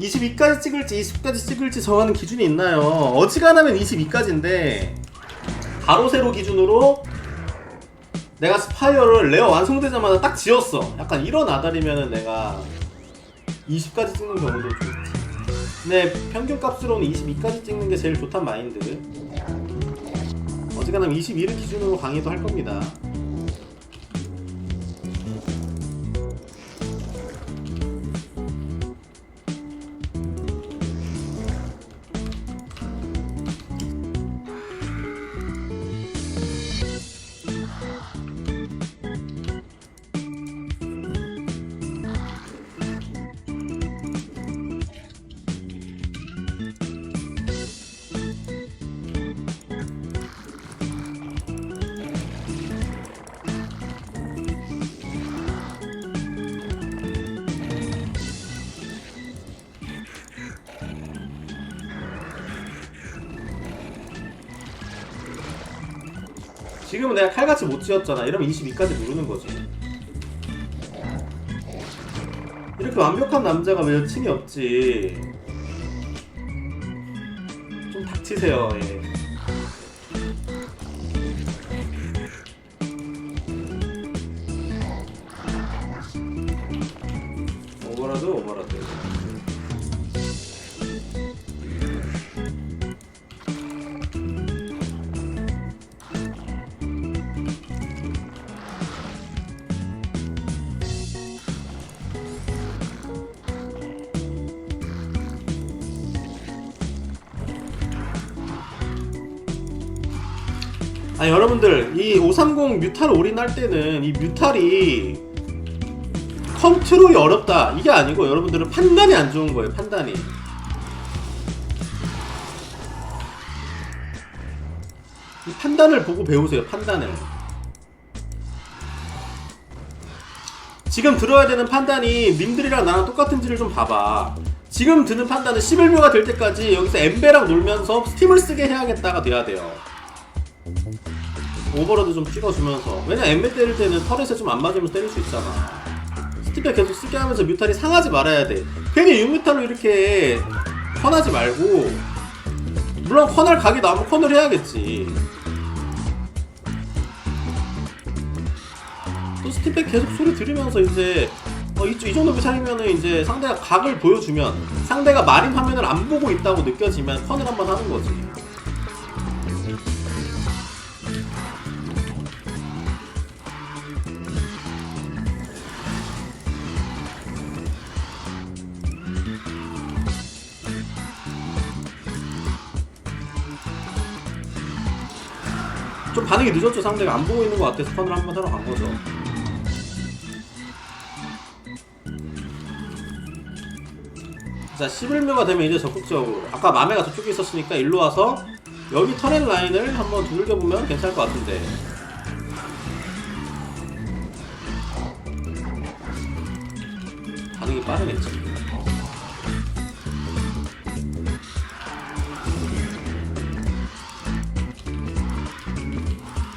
22까지 찍을지 20까지 찍을지 정하는 기준이 있나요? 어지간하면 22까지인데 가로 세로 기준으로 내가 스파이어를 레어 완성되자마자 딱 지었어. 약간 이런 아다리면은 내가 20까지 찍는 경우도 좋지. 근데 평균 값으로는 22까지 찍는 게 제일 좋단 마인드. 어지간하면 22를 기준으로 강의도 할 겁니다. 지금은 내가 칼같이 못 지었잖아. 이러면 22까지 누르는 거지. 이렇게 완벽한 남자가 왜 여친이 없지? 좀 닥치세요. 예. 아 여러분들 이 530 뮤탈 올인할 때는 이 뮤탈이 컨트롤이 어렵다. 이게 아니고 여러분들은 판단이 안 좋은 거예요 판단이. 이 판단을 보고 배우세요 판단을. 지금 들어야 되는 판단이 님들이랑 나랑 똑같은지를 좀 봐봐. 지금 드는 판단은 11묘가 될 때까지 여기서 엠베랑 놀면서 스팀을 쓰게 해야겠다가 돼야 돼요 오버로드 좀 찍어주면서. 왜냐 엠베 때릴 때는 털에서 좀안 맞으면 때릴 수 있잖아. 스티페 계속 쓰게 하면서 뮤탈이 상하지 말아야 돼. 괜히 6뮤탈로 이렇게 커나지 말고 물론 커널 각이 나오면 커널 해야겠지. 또 스티페 계속 소리 들으면서 이제 어, 이, 이 정도 뮤탈이면은 이제 상대가 각을 보여주면 상대가 마린 화면을 안 보고 있다고 느껴지면 커널 한번 하는 거지 좀 반응이 늦었죠. 상대가 안 보고 있는 것 같아서 턴을 한번 하러 간 거죠. 자 11묘가 되면 이제 적극적으로. 아까 마메가 저쪽에 있었으니까 일로 와서 여기 터렌 라인을 한번 두들겨보면 괜찮을 것 같은데. 반응이 빠르겠지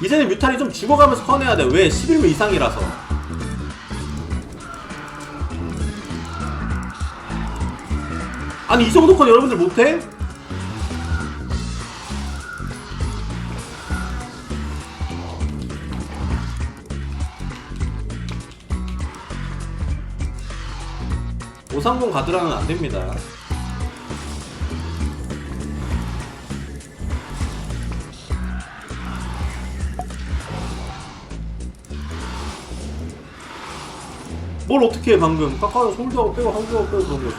이제는 뮤탈이 좀 죽어가면서 커내야 돼. 왜? 11무 이상이라서. 아니 이 정도 컨 여러분들 못해? 오상공 가드랑은 안 됩니다. 뭘 어떻게 해 방금? 깎아서 솔드하고 빼고 한국하고 빼고 그런 거지.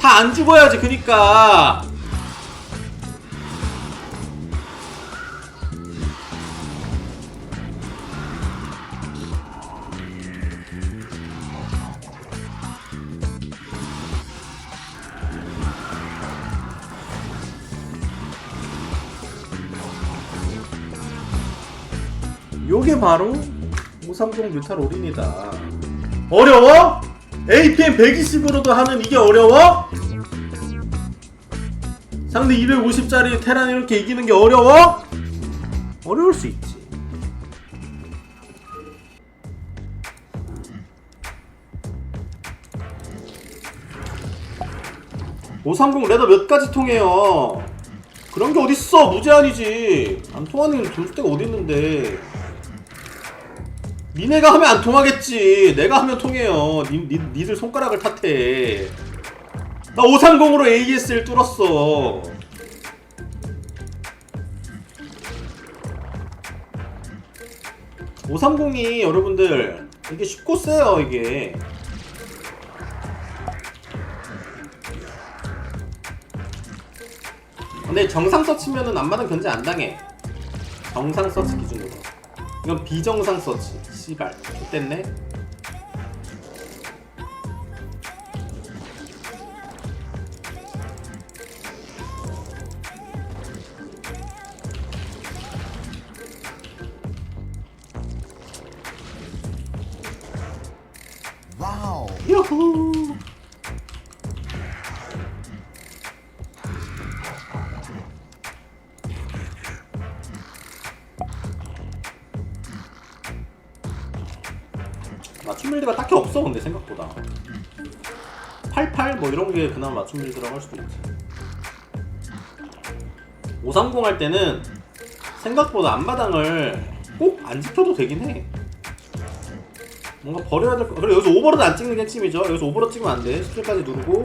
다 안 죽어야지 그니까 요게 바로 530 뮤탈 올인이다 어려워? APM 120으로도 하는 이게 어려워? 상대 250짜리 테란 이렇게 이기는 게 어려워? 어려울 수 있지. 530 레더 몇 가지 통해요. 그런 게 어딨어? 무제한이지. 안 통하는 점수대가 어딨는데. 니네가 하면 안 통하겠지. 내가 하면 통해요. 니, 니, 니들 손가락을 탓해. 나 530으로 AS를 뚫었어. (530이) 여러분들 이게 쉽고 세요 이게 근데 정상 서치면은 안마당 견제 안 당해 정상 서치 기준으로 이건 비정상 서치. 씨발 됐네. Wow. 유후 맞춤 빌드가 딱히 없어 근데 생각보다 88 뭐 이런 게 그나마 맞춤 빌드라고 할 수도 있지 530 할 때는 생각보다 앞마당을 꼭 안 지켜도 되긴 해 뭔가 버려야 될 거. 그래 여기서 오버로드 안 찍는 게 핵심이죠. 여기서 오버로드 찍으면 안 돼. 스킬까지 누르고.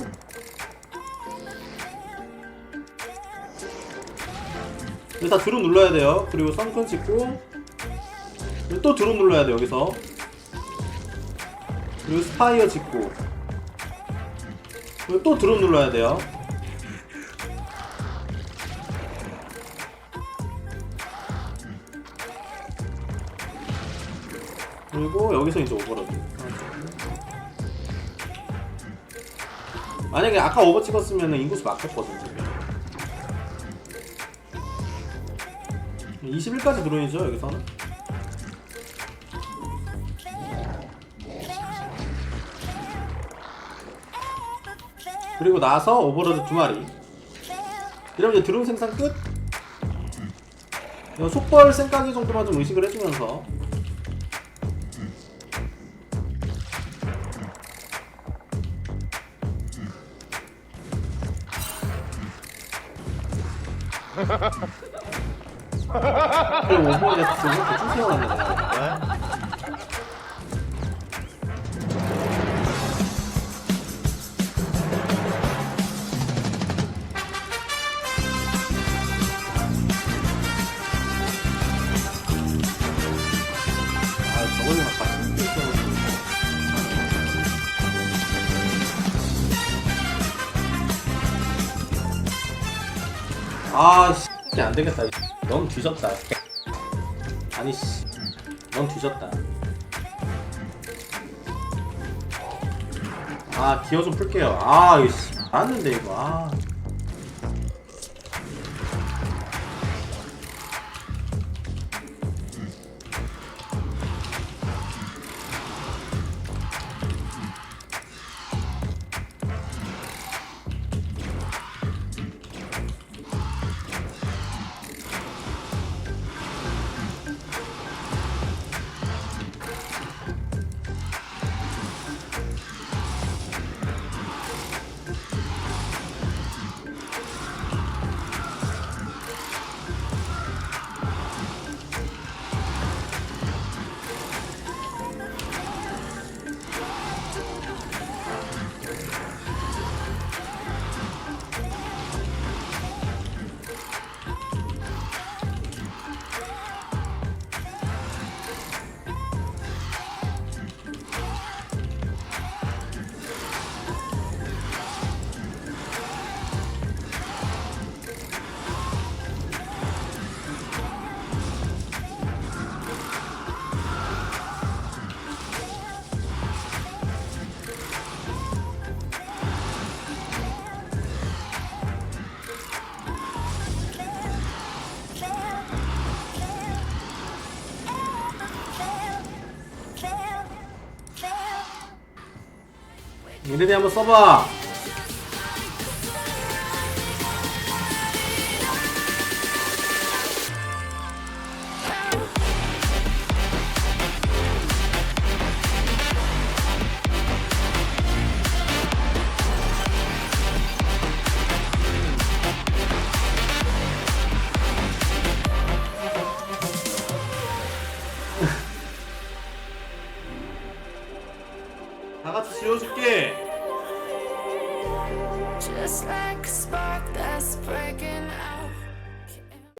여기 다 드론 눌러야 돼요. 그리고 썬큰 찍고. 또 드론 눌러야 돼 여기서. 그리고 스파이어 찍고. 그리고 또 드론 눌러야 돼요. 그리고 여기서 이제 오버로드. 만약에 아까 오버 찍었으면 인구수 막혔거든. 지금. 21까지 드론이죠 여기서는. 그리고 나서 오버로드 두 마리. 이러면 이제 드론 생산 끝. 속벌 생까지 정도만 좀 의식을 해주면서 그 오버가 지금 이렇게 쭉 세워놨네. 아, 씨, 안 되겠다. 넌 뒤졌다. 아니, 씨, 넌 뒤졌다. 아, 기어 좀 풀게요. 아, 이거 씨, 안는데 이거. 아. 이래디 한번 써봐.